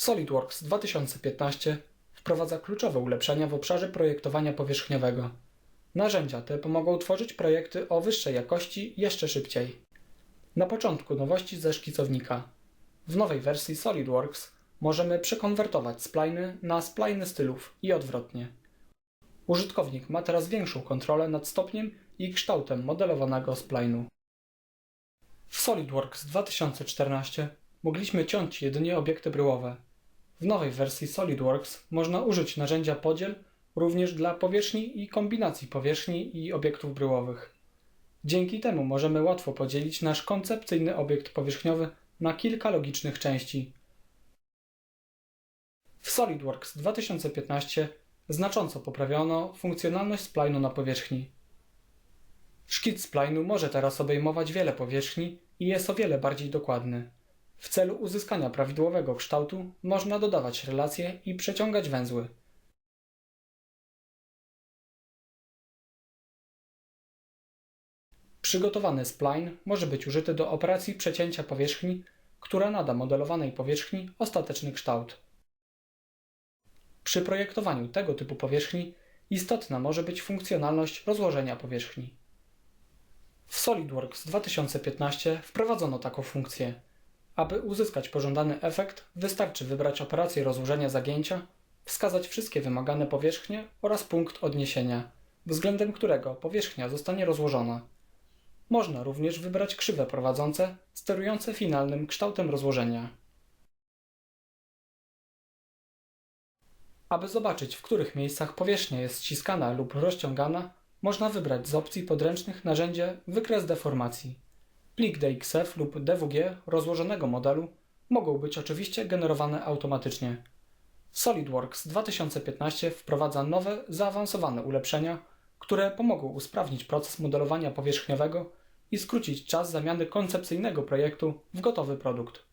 SolidWorks 2015 wprowadza kluczowe ulepszenia w obszarze projektowania powierzchniowego. Narzędzia te pomogą tworzyć projekty o wyższej jakości jeszcze szybciej. Na początku nowości ze szkicownika. W nowej wersji SolidWorks możemy przekonwertować spliny na spliny stylów i odwrotnie. Użytkownik ma teraz większą kontrolę nad stopniem i kształtem modelowanego splinu. W SolidWorks 2014 mogliśmy ciąć jedynie obiekty bryłowe. W nowej wersji SolidWorks można użyć narzędzia podziel również dla powierzchni i kombinacji powierzchni i obiektów bryłowych. Dzięki temu możemy łatwo podzielić nasz koncepcyjny obiekt powierzchniowy na kilka logicznych części. W SolidWorks 2015 znacząco poprawiono funkcjonalność splinu na powierzchni. Szkic splinu może teraz obejmować wiele powierzchni i jest o wiele bardziej dokładny. W celu uzyskania prawidłowego kształtu można dodawać relacje i przeciągać węzły. Przygotowany spline może być użyty do operacji przecięcia powierzchni, która nada modelowanej powierzchni ostateczny kształt. Przy projektowaniu tego typu powierzchni istotna może być funkcjonalność rozłożenia powierzchni. W SolidWorks 2015 wprowadzono taką funkcję. Aby uzyskać pożądany efekt, wystarczy wybrać operację rozłożenia zagięcia, wskazać wszystkie wymagane powierzchnie oraz punkt odniesienia, względem którego powierzchnia zostanie rozłożona. Można również wybrać krzywe prowadzące, sterujące finalnym kształtem rozłożenia. Aby zobaczyć, w których miejscach powierzchnia jest ściskana lub rozciągana, można wybrać z opcji podręcznych narzędzie Wykres deformacji. Plik DXF lub DWG rozłożonego modelu mogą być oczywiście generowane automatycznie. SolidWorks 2015 wprowadza nowe, zaawansowane ulepszenia, które pomogą usprawnić proces modelowania powierzchniowego i skrócić czas zamiany koncepcyjnego projektu w gotowy produkt.